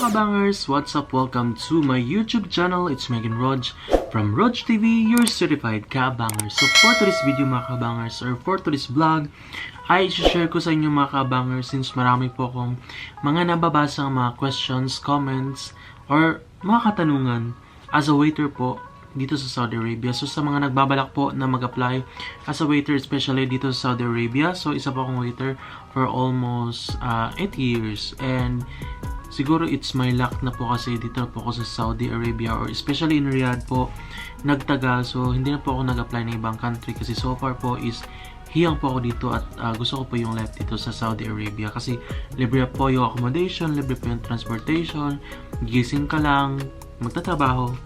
Kabangers, what's up? Welcome to my YouTube channel. It's Megan Rog from Rog TV, your certified kabangers. So for today's video mga kabangers or for today's vlog, ay share ko sa inyo mga kabangers since marami po akong mga nababasa mga questions, comments, or mga katanungan as a waiter po dito sa Saudi Arabia. So sa mga nagbabalak po na mag-apply as a waiter especially dito sa Saudi Arabia. So isa po akong waiter for almost 8 years and siguro it's my luck na po kasi dito po ako sa Saudi Arabia or especially in Riyadh po nagtagal so hindi na po ako nag-apply ng ibang country kasi so far po is hiyang po ako dito at uh, gusto ko po yung life dito sa Saudi Arabia kasi libre po yung accommodation, libre po yung transportation, gising ka lang, magtatrabaho,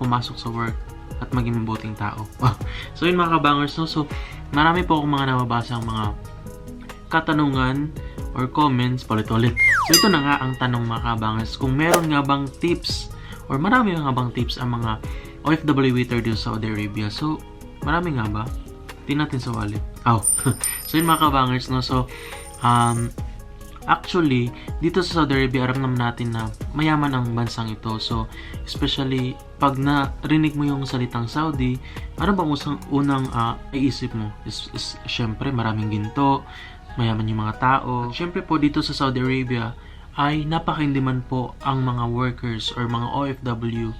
pumasok sa work at maging mabuting tao. so yun mga kabangers, no? so marami po akong mga nababasa mga katanungan or comments, palit-ulit. So ito na nga ang tanong mga kabangers, kung meron nga bang tips or marami nga bang tips ang mga OFW waiter dito sa Saudi Arabia. So marami nga ba? Tingnan natin sa wallet. Oh. so yun mga kabangers, no? So, um, Actually, dito sa Saudi Arabia, aram naman natin na mayaman ang bansang ito. So, especially pag narinig mo yung salitang Saudi, ano bang usang unang uh, iisip mo? Is, is, syempre, maraming ginto, mayaman yung mga tao. Syempre po, dito sa Saudi Arabia, ay napakaindiman po ang mga workers or mga OFW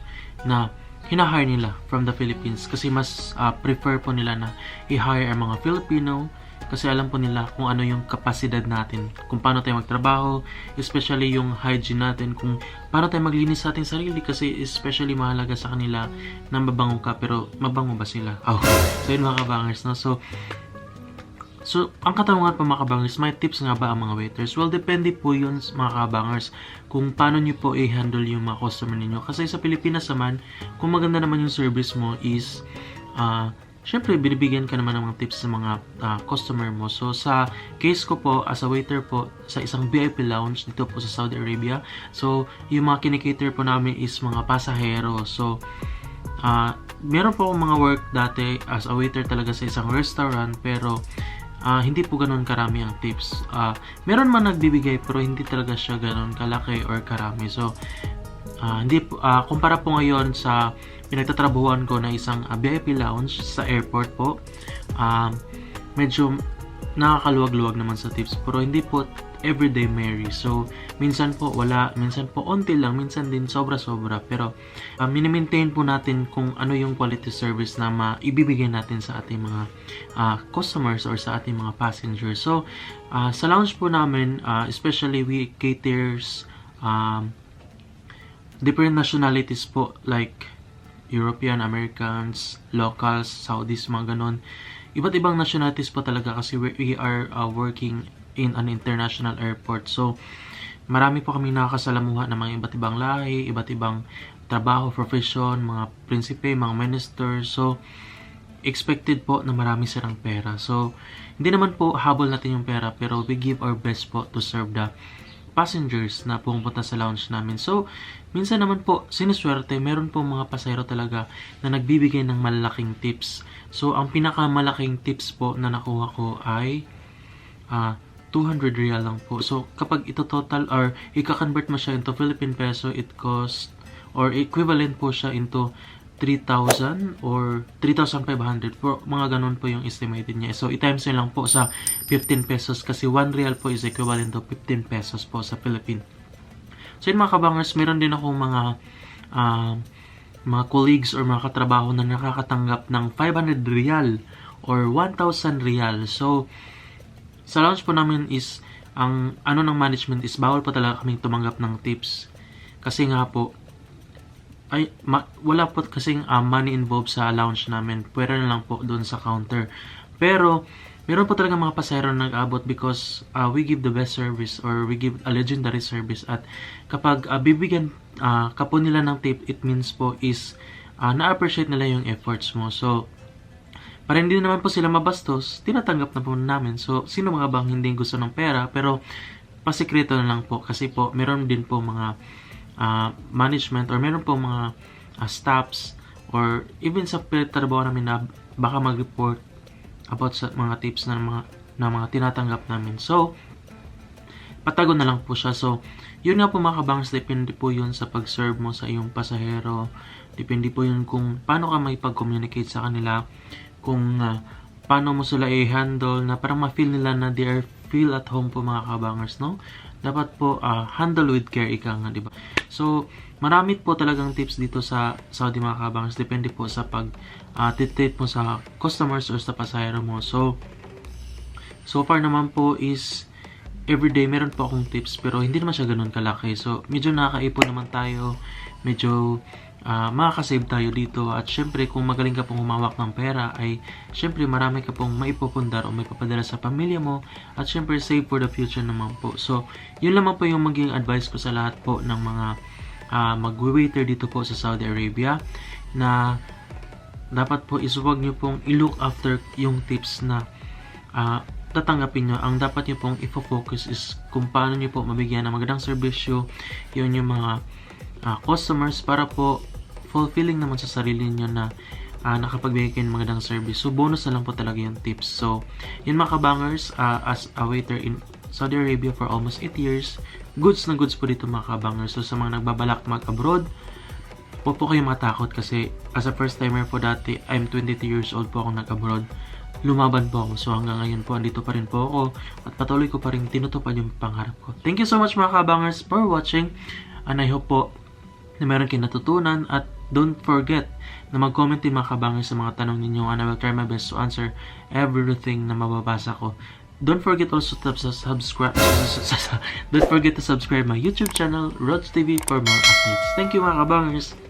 na hinahire nila from the Philippines kasi mas uh, prefer po nila na i-hire ang mga Filipino kasi alam po nila kung ano yung kapasidad natin, kung paano tayo magtrabaho, especially yung hygiene natin, kung paano tayo maglinis sa ating sarili kasi especially mahalaga sa kanila na mabango ka pero mabango ba sila? Oh. So yun mga kabangers, no? So, So, ang katanungan po mga kabangers, may tips nga ba ang mga waiters? Well, depende po yun mga kabangers kung paano nyo po i-handle yung mga customer ninyo. Kasi sa Pilipinas naman, kung maganda naman yung service mo is, uh, syempre, binibigyan ka naman ng mga tips sa mga uh, customer mo. So, sa case ko po, as a waiter po, sa isang VIP lounge dito po sa Saudi Arabia, so, yung mga kinikater po namin is mga pasahero. So, uh, meron po akong mga work dati as a waiter talaga sa isang restaurant, pero uh, hindi po ganun karami ang tips. Uh, meron man nagbibigay pero hindi talaga siya ganun kalaki or karami. So, uh, hindi uh, kumpara po ngayon sa pinagtatrabuhan ko na isang uh, VIP lounge sa airport po. Uh, medyo nakakaluwag-luwag naman sa tips pero hindi po everyday Mary. So, minsan po wala, minsan po onti lang, minsan din sobra-sobra. Pero, uh, minimaintain po natin kung ano yung quality service na maibibigay natin sa ating mga uh, customers or sa ating mga passengers. So, uh, sa lounge po namin, uh, especially we caters um, different nationalities po like European, Americans, locals, Saudis, mga ganon. Iba't ibang nationalities po talaga kasi we are uh, working in an international airport. So, marami po kami nakakasalamuha ng mga iba't ibang lahi, iba't ibang trabaho, profession, mga prinsipe, mga minister. So, expected po na marami silang pera. So, hindi naman po habol natin yung pera, pero we give our best po to serve the passengers na pumunta sa lounge namin. So, minsan naman po, sinuswerte, meron po mga pasahero talaga na nagbibigay ng malaking tips. So, ang pinakamalaking tips po na nakuha ko ay uh, 200 real lang po. So, kapag ito total or i-convert mo siya into Philippine peso, it cost or equivalent po siya into 3,000 or 3,500 po. Mga ganun po yung estimated niya. So, i-times nyo lang po sa 15 pesos kasi 1 real po is equivalent to 15 pesos po sa Philippine. So, yun mga kabangers, meron din akong mga uh, mga colleagues or mga katrabaho na nakakatanggap ng 500 real or 1,000 real. So, sa launch po namin is ang ano ng management is bawal po talaga kaming tumanggap ng tips. Kasi nga po, ay ma, wala po kasing uh, money involved sa lounge namin. Pwede na lang po doon sa counter. Pero meron po talaga mga pasahero na nag-abot because uh, we give the best service or we give a legendary service at kapag uh, bibigyan uh, ka nila ng tip, it means po is uh, na-appreciate nila yung efforts mo. So, para hindi naman po sila mabastos, tinatanggap na po namin. So, sino mga bang hindi gusto ng pera? Pero, pasikreto na lang po kasi po meron din po mga uh, management or meron po mga uh, staffs or even sa trabaho namin na baka mag-report about sa mga tips na mga na mga tinatanggap namin. So, patago na lang po siya. So, yun nga po mga kabangers, depende po yun sa pag-serve mo sa iyong pasahero. Depende po yun kung paano ka makipag-communicate sa kanila, kung ah, paano mo sila i-handle na parang ma-feel nila na they are feel at home po mga kabangers, no? Dapat po ah, handle with care ika nga, di ba? So, marami po talagang tips dito sa Saudi mga kabangers. Depende po sa pag uh, treat mo sa customers or sa pasahero mo. So, so far naman po is everyday meron po akong tips pero hindi naman siya ganun kalaki. So, medyo nakakaipon naman tayo. Medyo uh, makakasave tayo dito. At syempre, kung magaling ka pong humawak ng pera, ay syempre marami ka pong maipupundar o maipapadala sa pamilya mo. At syempre, save for the future naman po. So, yun lamang po yung maging advice ko sa lahat po ng mga uh, mag-waiter dito po sa Saudi Arabia na dapat po is huwag nyo pong i-look after yung tips na uh, tatanggapin nyo. Ang dapat nyo pong ifo-focus is kung paano nyo po mabigyan ng magandang serbisyo yun yung mga uh, customers para po fulfilling naman sa sarili nyo na uh, nakapagbigay kayo ng magandang service. So, bonus na lang po talaga yung tips. So, yun mga kabangers, uh, as a waiter in Saudi Arabia for almost 8 years, goods na goods po dito mga kabangers. So, sa mga nagbabalak mag-abroad, huwag po kayong matakot kasi as a first timer po dati, I'm 22 years old po ako nag-abroad. Lumaban po ako. So hanggang ngayon po, andito pa rin po ako at patuloy ko pa rin tinutupad yung pangarap ko. Thank you so much mga kabangers for watching and I hope po na meron kayo natutunan at don't forget na mag-comment din mga kabangers sa mga tanong ninyo and I will try my best to answer everything na mababasa ko. Don't forget also to subscribe. Don't forget to subscribe my YouTube channel, Rods TV, for more updates. Thank you mga kabangers!